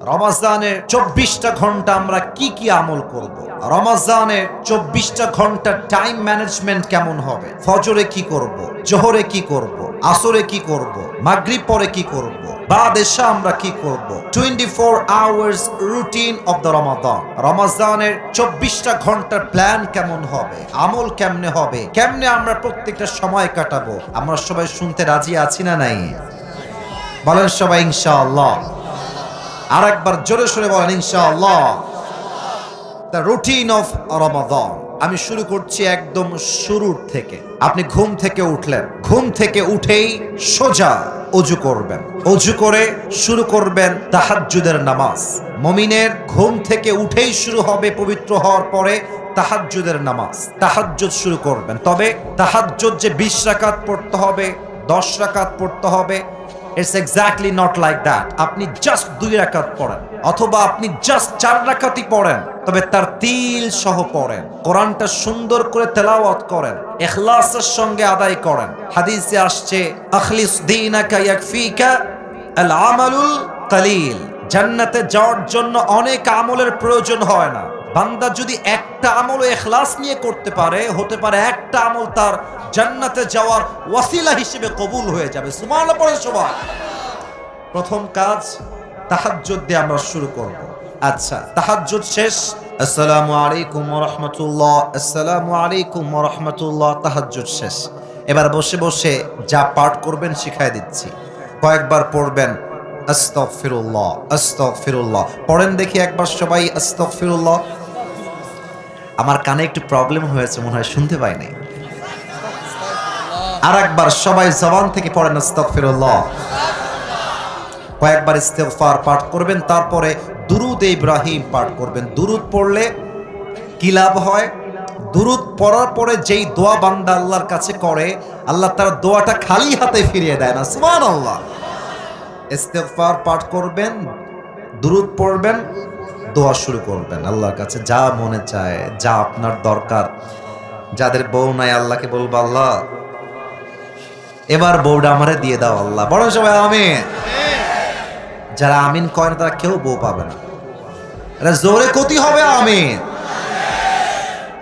রমাজানের চব্বিশটা ঘণ্টা আমরা কি কি আমল করব। রমাজানের চব্বিশটা ঘণ্টা টাইম ম্যানেজমেন্ট কেমন হবে ফজরে কি করব। জোহরে কি করব। আসরে কি করব। মাগরিব পরে কি করব। বাদ এসা আমরা কি করব। Twenty four hours routine of the Ramadan রমাজানের চব্বিশটা ঘণ্টার প্ল্যান কেমন হবে আমল কেমনে হবে কেমনে আমরা প্রত্যেকটা সময় কাটাবো আমরা সবাই শুনতে রাজি আছি না নাই বলেন সবাই ইনশাআল্লাহ আর একবার জোরে সরে বলেন, ইনশাআল্লাহ। দ্য রুটিন অফ রমাদান আমি শুরু করছি একদম শুরুর থেকে। আপনি ঘুম থেকে উঠলেন। ঘুম থেকে উঠেই সোজা অজু করবেন। অজু করে শুরু করবেন তাহাজ্জুদের নামাজ। মমিনের ঘুম থেকে উঠেই শুরু হবে পবিত্র হওয়ার পরে তাহাজ্জুদের নামাজ। তাহাজ্জুদ শুরু করবেন। তবে তাহাজ্জুদ যে বিশ রাকাত পড়তে হবে, দশ রাকাত পড়তে হবে it's exactly not like that আপনি জাস্ট দুই রাকাত পড়েন, অথবা আপনি জাস্ট চার রাকাতই পড়েন, তবে তার তিল সহ পড়েন, কোরআনটা সুন্দর করে তেলাওয়াত করেন, ইখলাসের সঙ্গে আদায় করেন। হাদিসে আসছে, আখলিস দীনাকা ইয়াকফিকা আল আমালুল কালিল। জান্নাতে যাওয়ার জন্য অনেক আমলের প্রয়োজন হয় না। বান্দা যদি একটা আমল এখলাস নিয়ে করতে পারে, হতে পারে একটা আমল তার জান্নাতে যাওয়ার ওয়াসিলা হিসেবে কবুল হয়ে যাবে। সুমানা পড়ে সবাই। প্রথম কাজ, তাহাজ্জুদ দিয়ে আমরা শুরু করব। আচ্ছা তাহাজ্জুদ শেষ। আসসালামু আলাইকুম রাহমাতুল্লাহ। আসসালামু আলাইকুম রাহমাতুল্লাহ, তাহাজ্জুদ শেষ। এবার বসে বসে যা পাঠ করবেন শিখাই দিচ্ছি। কয়েকবার পড়বেন, আস্তাগফিরুল্লাহ আস্তাগফিরুল্লাহ। পড়েন দেখি একবার সবাই, আস্তাগফিরুল্লাহ। আমার কানে একটু প্রবলেম হয়েছে, মনে হয় শুনতে পাই নাই। আর একবার সবাই জবান থেকে পড়েন, আস্তাগফিরুল্লাহ। কয়েকবার ইস্তেগফার পাঠ করবেন, তারপরে দুরুদ ইব্রাহিম পাঠ করবেন। দুরুদ পড়লে কি লাভ হয়? দুরুদ পড়ার পরে যেই দোয়া বান্দা আল্লাহর কাছে করে, আল্লাহ তার দোয়াটা খালি হাতে ফিরিয়ে দেয় না, সুবহানাল্লাহ। ইস্তেগফার পাঠ করবেন, দুরুদ পড়বেন দোয়া শুরু করবেন। আল্লাহর কাছে যা মনে চায়, যা আপনার দরকার। যাদের বউ নাই, আল্লাহকে বলব, আল্লাহ, এবার বউটা আমারে দিয়ে দাও, আল্লাহ। বড় সবাই, আমিন। যারা আমিন কয় না, তারা কেউ বউ পাবে না। জোরে ক্ষতি হবে, আমিন।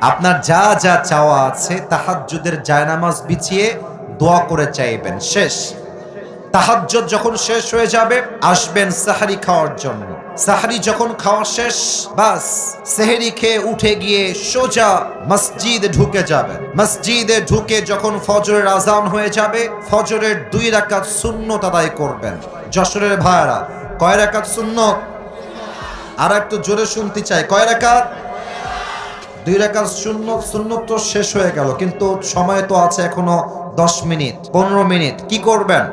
আপনার যা যা চাওয়া আছে, তাহাজ্জুদের জায়নামাজ বিছিয়ে দোয়া করে চাইবেন, শেষ। তাহাজ্জুদ যখন শেষ হয়ে যাবে, আসবেন সাহারি খাওয়ার জন্য। সাহারি যখন খাওয়া শেষ, বাস, সেহেরি খেয়ে উঠে গিয়ে সোজা মসজিদ ঢুকে যাবেন মসজিদে ঢুকে যখন ফজরের আজান হয়ে যাবে, ফজরের দুই রাকাত শূন্য আদায় করবেন। যশোরের ভাইয়ারা, কয় রাকাত সুন্নত? আর একটু জোরে শুনতে চাই, কয় রাকাত? দুই রাকাত শূন্য শূন্য তো শেষ হয়ে গেল, কিন্তু সময় তো আছে এখনও দশ মিনিট, পনেরো মিনিট। কি করবেন?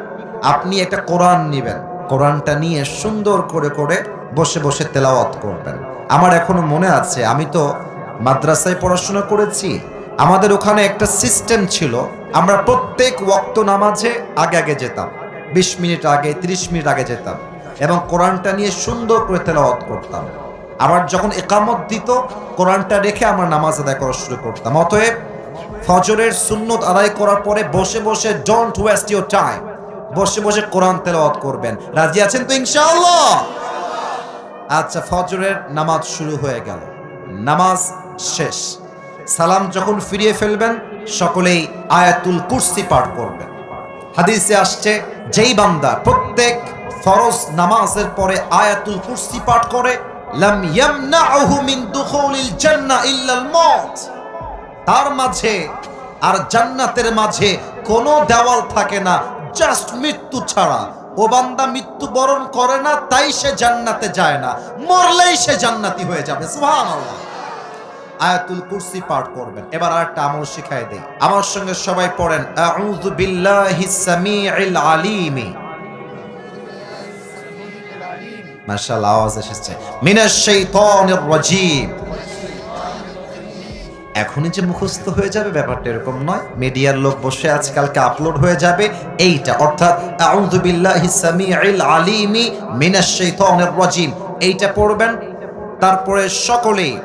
আপনি একটা কোরআন নিবেন। কোরআনটা নিয়ে সুন্দর করে করে বসে বসে তেলাওয়াত করবেন। আমার এখনও মনে আছে, আমি তো মাদ্রাসায় পড়াশোনা করেছি। আমাদের ওখানে একটা সিস্টেম ছিল, আমরা প্রত্যেক ওয়াক্ত নামাজে আগে আগে যেতাম, বিশ মিনিট আগে, ত্রিশ মিনিট আগে যেতাম এবং কোরআনটা নিয়ে সুন্দর করে তেলাওয়াত করতাম। আবার যখন একামত দিত, কোরআনটা রেখে আমরা নামাজ আদায় করা শুরু করতাম। অতএব ফজরের সুন্নত আদায় করার পরে বসে বসে ডোন্ট ওয়েস্ট ইউর টাইম বসে বসে কোরআন তেলাওয়াত করবেন। রাজি আছেন তো ইনশাআল্লাহ? আচ্ছা ফজরের নামাজ শুরু হয়ে গেল। নামাজ শেষ। সালাম যখন ফিরিয়ে ফেলবেন, সকলেই আয়াতুল কুরসি পাঠ করবেন। হাদিসে আসছে, যেই বান্দা প্রত্যেক ফরজ নামাজের পরে আয়াতুল কুরসি পাঠ করে, লাম ইয়ামনাহু মিন দুখুলিল জান্নাহ ইল্লাল মউত তার মাঝে আর জান্নাতের মাঝে কোনো দেওয়াল থাকে না, জাস্ট মৃত্যু ছাড়া। ও বান্দা মৃত্যু বরণ করে না, তাই সে জান্নাতে যায় না। মরলেই সে জান্নাতি হয়ে যাবে, সুবহানাল্লাহ। আয়াতুল কুরসি পাঠ করবেন। এবার আরেকটা আমল শিখাই দেই। আমার সঙ্গে সবাই পড়েন, আউযু বিল্লাহিস সামিউল আলিমি। মাশাআল্লাহ, আওয়াজ এসেছে। মিনাশ শাইতানির রাজীম। এখনই যে মুখস্থ হয়ে যাবে ব্যাপারটা এরকম নয়। মিডিয়ার লোক বসে আজকালকে আপলোড হয়ে যাবে এইটা। অর্থাৎ আলিমি রাজীম। এইটা পড়বেন। তারপরে সকলেই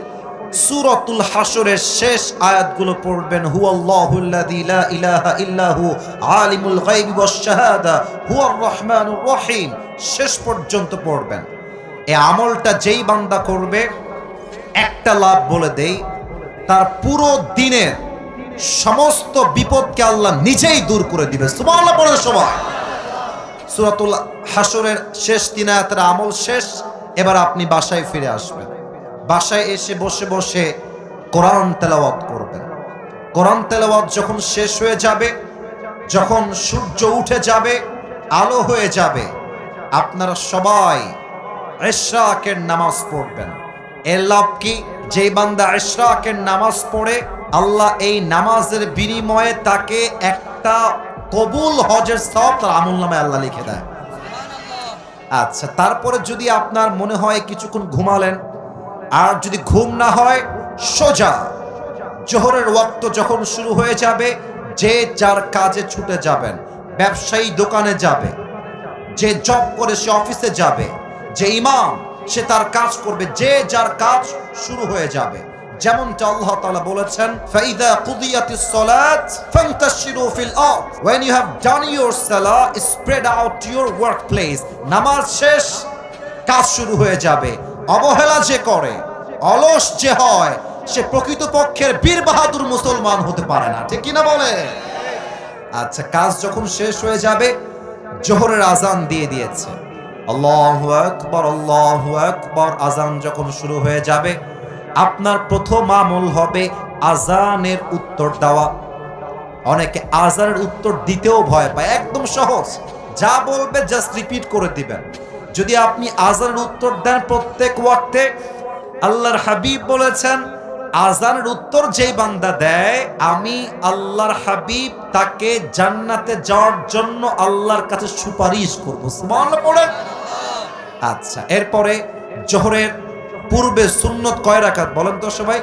সূরাতুল হাসরের শেষ আয়াতগুলো পড়বেন। হুয়াল্লাহুল্লাযী লা ইলাহা ইল্লাহু আলিমুল গায়বি ওয়াশ শাহাদা, হুয়ার রহমানুর রহিম। শেষ পর্যন্ত পড়বেন। এই আমলটা যেই বান্দা করবে, একটা লাভ বলে দেই তার পুরো দিনের সমস্ত বিপদকে আল্লাহ নিজেই দূর করে দিবে। সুবহানাল্লাহ পড়ে সবাই। সূরাতুল হাসরের শেষ তিন আমল শেষ, এবার আপনি বাসায় ফিরে আসবেন। বাসায় এসে বসে বসে কোরআন তেলাওয়াত করবেন। কোরআন তেলাওয়াত যখন শেষ হয়ে যাবে, যখন সূর্য উঠে যাবে, আলো হয়ে যাবে, আপনারা সবাই এশরাকের নামাজ পড়বেন। এর লাভ কি? যে বান্দা এশরাকের নামাজ পড়ে, আল্লাহ এই নামাজের বিনিময়ে তাকে একটা কবুল হজের সব তার আমল নামে আল্লাহ লিখে দেয়। আচ্ছা তারপরে যদি আপনার মনে হয় কিছুক্ষণ ঘুমালেন, আর যদি ঘুম না হয়, সোজা। জোহরের ওয়াক্ত যখন শুরু হয়ে যাবে, যে যার কাজে ছুটে যাবেন, ব্যবসায়ী দোকানে যাবে, যে জব করে সে অফিসে যাবে, যে ইমাম সে তার কাজ করবে, যে যার কাজ শুরু হয়ে যাবে। যেমনটা আল্লাহ তাআলা বলেছেন, ফাইদা কুদিয়াতিস সালাত ফিল আরদ। When you have done your salah, spread out to your workplace, নামাজ শেষ, কাজ শুরু হয়ে যাবে। অবহেলা যে করে, অলস যে হয়, সে প্রকৃতপক্ষের বীর বাহাদুর মুসলমান হতে পারে না। ঠিক কিনা বলে? আচ্ছা কাজ যখন শেষ হয়ে যাবে, জোহরের আজান দিয়ে দিয়েছে। আল্লাহু আকবার আল্লাহু আকবার আজান যখন শুরু হয়ে যাবে, আপনার প্রথম আমল হবে আজানের উত্তর দেওয়া। অনেকে আজানের উত্তর দিতেও ভয় পায়, একদম সহজ। যা বলবে জাস্ট রিপিট করে দিবেন। যদি আপনি আজানের উত্তর দেন প্রত্যেক ওয়াক্তে, আল্লাহর হাবিব বলেছেন আজানের উত্তর যেই বান্দা দেয়, আমি আল্লাহর হাবিব তাকে জান্নাতে যাওয়ার জন্য আল্লাহর কাছে সুপারিশ করব। পড়েন আচ্ছা এরপরে জোহরের পূর্বে সুন্নত কয় রাকাত বলেন তো সবাই?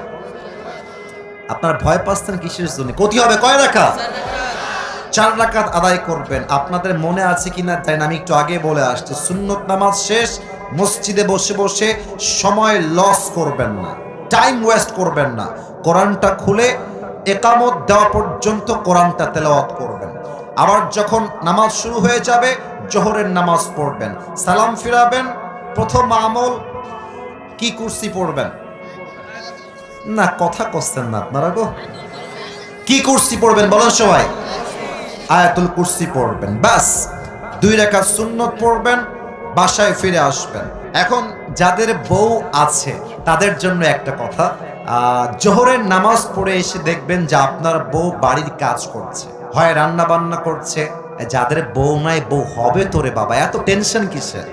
আপনার ভয় পাচ্ছেন কিসের জন্য? ক্ষতি হবে কয় রাকাত? চার রাকাত আদায় করবেন। আপনাদের মনে আছে কিনা? না, আমি একটু আগে বলে আসছি। সুন্নত নামাজ শেষ মসজিদে বসে বসে সময় লস করবেন না টাইম ওয়েস্ট করবেন না। কোরআনটা খুলে একামত দেওয়া পর্যন্ত কোরআনটা তেলাওয়াত করবেন। আবার যখন নামাজ শুরু হয়ে যাবে, জোহরের নামাজ পড়বেন। সালাম ফিরাবেন, প্রথম আমল কি কুর্সি পড়বেন? না, কথা করছেন না আপনারা গো। কি কুর্সি পড়বেন বলেন সবাই? আয়াতুল কুর্সি পড়বেন বাস দুই রেখা সুন্নত পড়বেন, বাসায় ফিরে আসবেন। এখন যাদের বউ আছে, তাদের জন্য একটা কথা। জোহরের নামাজ পড়ে এসে দেখবেন যে আপনার বউ বাড়ির কাজ করছে। হয় রান্না বান্না করছে। যাদের বউ নাই, বউ হবে তোরে বাবা, এত টেনশন কিসের?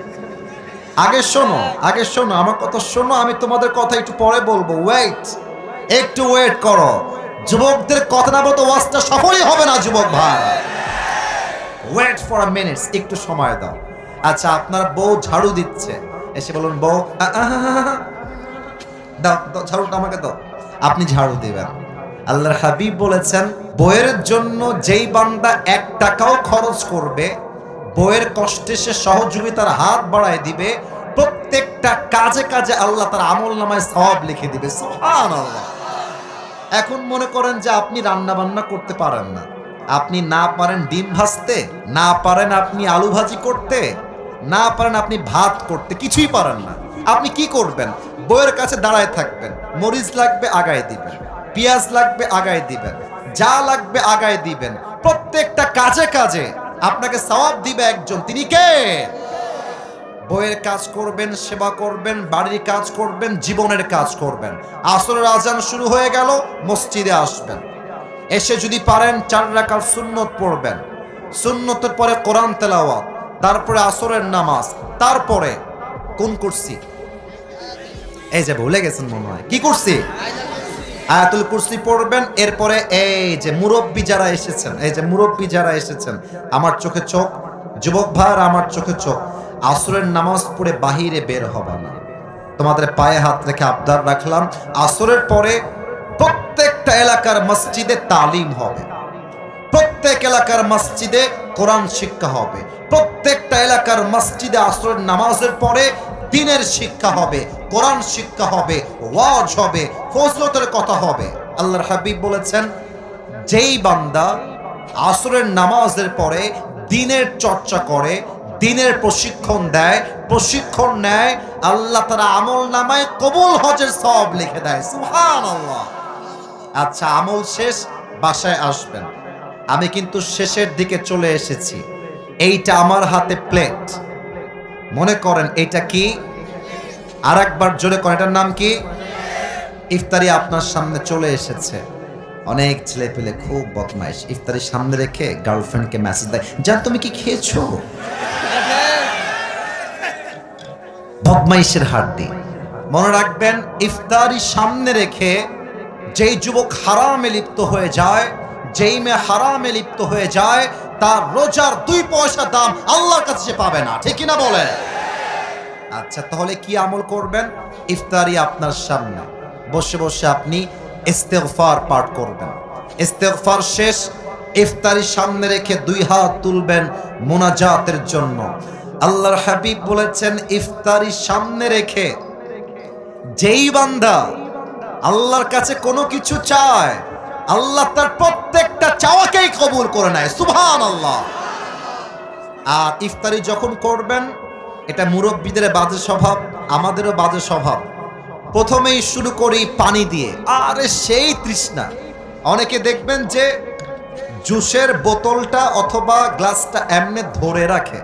আগে শোনো আগে শোনো, আমার কথা শোনো, আমি তোমাদের কথা একটু পরে বলব। ওয়েট একটু ওয়েট করো। যুবকদের কথা না বলতে ওয়াজটা সফলই হবে না, যুবক ভাই। ওয়েট ফর আ মিনিটস একটু সময় দাও। আচ্ছা আপনার বউ ঝাড়ু দিচ্ছে। এসে বলুন, বউ। দাও দাও, ঝাড়ুটা আমাকে দাও। আপনি ঝাড়ু দিবেন। আল্লাহর হাবিব বলেছেন, বইয়ের জন্য যেই বান্দা এক টাকাও খরচ করবে, বইয়ের কষ্টে সে সহযোগিতার হাত বাড়ায় দিবে, প্রত্যেকটা কাজে কাজে আল্লাহ তার আমল নামায় সব লিখে দিবে। সুবহানাল্লাহ। এখন মনে করেন যে আপনি রান্না বান্না করতে পারেন না। আপনি না পারেন ডিম ভাজতে, না পারেন আপনি আলু ভাজি করতে, না পারেন আপনি ভাত করতে, কিছুই পারেন না। আপনি কি করবেন? বইয়ের কাছে দাঁড়ায় থাকবেন, মরিচ লাগবে, আগায় দিবেন। পেঁয়াজ লাগবে, আগায় দিবেন। যা লাগবে, আগায় দিবেন। প্রত্যেকটা কাজে কাজে আপনাকে সওয়াব দিবে একজন। তিনি কে? বইয়ের কাজ করবেন, সেবা করবেন, বাড়ির কাজ করবেন, জীবনের কাজ করবেন। আসরের আজান শুরু হয়ে গেল, মসজিদে আসবেন। এসে যদি পারেন, চার রাকার সুন্নত পড়বেন। সুন্নতের পরে কোরআন তেলাওয়াত, তারপরে আসরের নামাজ। তারপরে কোন করছি এই যে ভুলে গেছেন মনে হয়। কি কুরসি? আয়াতুল কুরসি পড়বেন, এরপরে এই যে মুরব্বী যারা এসেছেন, এই যে মুরব্বী যারা এসেছেন, আমার চোখে চোখ, যুবক ভাইয়ার, আমার চোখে চোখ, আসরের নামাজ পড়ে বাহিরে বের হবা না। তোমাদের পায়ে হাত রেখে আবদার রাখলাম, আসরের পরে প্রত্যেকটা এলাকার মসজিদে তালিম হবে। প্রত্যেক এলাকার মসজিদে কোরআন শিক্ষা হবে। প্রত্যেকটা এলাকার মসজিদে আসরের নামাজের পরে দিনের শিক্ষা হবে, কোরআন শিক্ষা হবে, ওয়াজ হবে, ফজলতের কথা হবে। আল্লাহর হাবিব বলেছেন, যেই বান্দা আসরের নামাজের পরে দিনের চর্চা করে, দিনের প্রশিক্ষণ দেয়, প্রশিক্ষণ নেয়, আল্লাহ তারা আমল নামায় কবুল হজের সব লিখে দেয়। সুহান আল্লাহ আচ্ছা আমল শেষ, বাসায় আসবেন। আমি কিন্তু শেষের দিকে চলে এসেছি। এইটা আমার হাতে প্লেট মনে করেন, এটা কি? আর একবার জোরে করেন, এটার নাম কি? ইফতারি আপনার সামনে চলে এসেছে। অনেক ছেলে পেলে খুব বদমাইশ। ইফতারি সামনে রেখে গার্লফ্রেন্ডকে মেসেজ দেয় জান তুমি কি খেয়েছো? বদমাইশের হাড্ডি। মনে রাখবেন, ইফতারি সামনে রেখে যেই যুবক হারামে লিপ্ত হয়ে যায়, যেই মেয়ে হারামে লিপ্ত হয়ে যায় তার রোজার দুই পয়সা দাম আল্লাহর কাছে সে পাবে না। ঠিক না বলে? আচ্ছা তাহলে কি আমল করবেন? ইফতারি আপনার সামনে। বসে বসে আপনি ইস্তেগফার পাঠ করবেন। ইস্তেগফার শেষ, ইফতারি সামনে রেখে দুই হাত তুলবেন মোনাজাতের জন্য। আল্লাহর হাবিব বলেছেন, ইফতারি সামনে রেখে যেই বান্দা আল্লাহর কাছে কোনো কিছু চায় আল্লাহ তার প্রত্যেকটা চাওয়াকেই কবুল করে নেয় সুভান আল্লাহ আর ইফতারি যখন করবেন, এটা মুরব্বীদের বাজে স্বভাব, আমাদেরও বাজে স্বভাব। প্রথমেই শুরু করি পানি দিয়ে। আরে সেই তৃষ্ণা। অনেকে দেখবেন যে জুসের বোতলটা অথবা গ্লাসটা এমনে ধরে রাখে।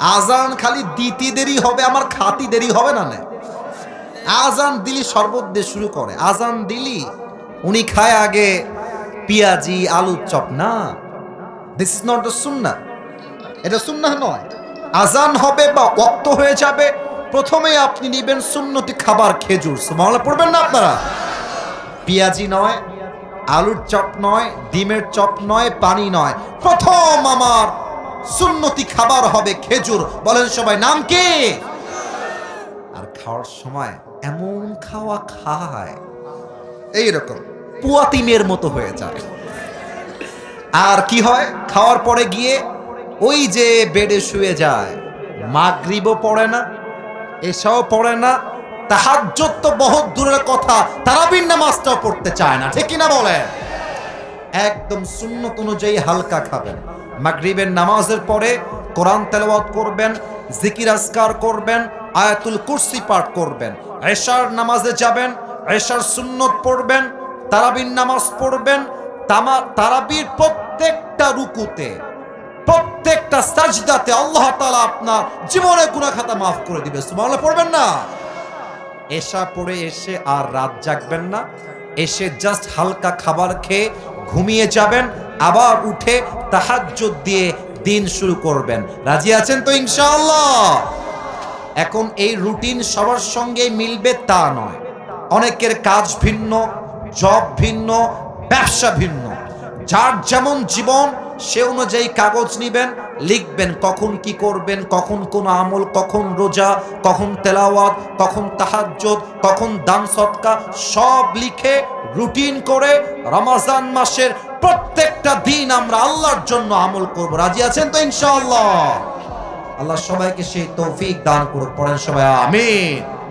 আজান খালি দিতি দেরি হবে, আমার খাতি দেরি হবে না না? আজান দিলি শরবত দিয়ে শুরু করে। আজান দিলি উনি খায় আগে পিয়াজি, আলুর চপ। না দিস ইজ নট দ্য সুন্না এটা সুন্না নয়। আজান হবে বা ওক্ত হয়ে যাবে প্রথমে আপনি নিবেন সুন্নতি খাবার খেজুর। সুবহানাল্লাহ, পড়বেন না আপনারা? পিয়াজি নয়, আলুর চপ নয়, ডিমের চপ নয়, পানি নয়। প্রথম আমার সুন্নতি খাবার হবে খেজুর। বলেন সবাই, নাম কি? আর খাওয়ার সময় এমন খাওয়া খায় এইরকম। পুয়াতি মেয়ের মতো হয়ে যায়। আর কি হয়? খাওয়ার পরে গিয়ে ওই যে বেডে শুয়ে যায়। মাগরিবও পড়ে না এসব পড়ে না তাহাজ্জত তো বহুত দূরের কথা, তারাবির নামাজটাও পড়তে চায় না, ঠিক কিনা বলেন? একদম সুন্নত অনুযায়ী হালকা খাবেন। মাগরিবের নামাজের পরে কোরআন তেলাওয়াত করবেন, জিকির আজকার করবেন, আয়াতুল কুরসি পাঠ করবেন, এশার নামাজে যাবেন এশার সুন্নত পড়বেন, তারাবির নামাজ পড়বেন, তামা, তারাবির প্রত্যেকটা রুকুতে, প্রত্যেকটা সাজদাতে আল্লাহ তাআলা আপনার জীবনের গুনাহ খাতা মাফ করে দিবে। সুবহানাল্লাহ, পড়বেন না? এশা পড়ে এসে আর রাত জাগবেন না। এসে জাস্ট হালকা খাবার খেয়ে ঘুমিয়ে যাবেন, আবার উঠে তাহাজ্জুদ দিয়ে দিন শুরু করবেন। রাজি আছেন তো ইনশাআল্লাহ? এখন এই রুটিন সবার সঙ্গে মিলবে তা নয়। অনেকের কাজ ভিন্ন জব ভিন্ন, ব্যবসা ভিন্ন। যার যেমন জীবন, সে অনুযায়ী কাগজ নিবেন, লিখবেন কখন কি করবেন, কখন কোন আমল, কখন রোজা, কখন তেলাওয়াত, কখন তাহাজ্জুদ, কখন দান সৎকা, সব লিখে রুটিন করে রমাজান মাসের প্রত্যেকটা দিন আমরা আল্লাহর জন্য আমল করব। রাজি আছেন তো ইনশাআল্লাহ? আল্লাহ সবাইকে সেই তৌফিক দান করুক, পড়েন সবাই, আমিন।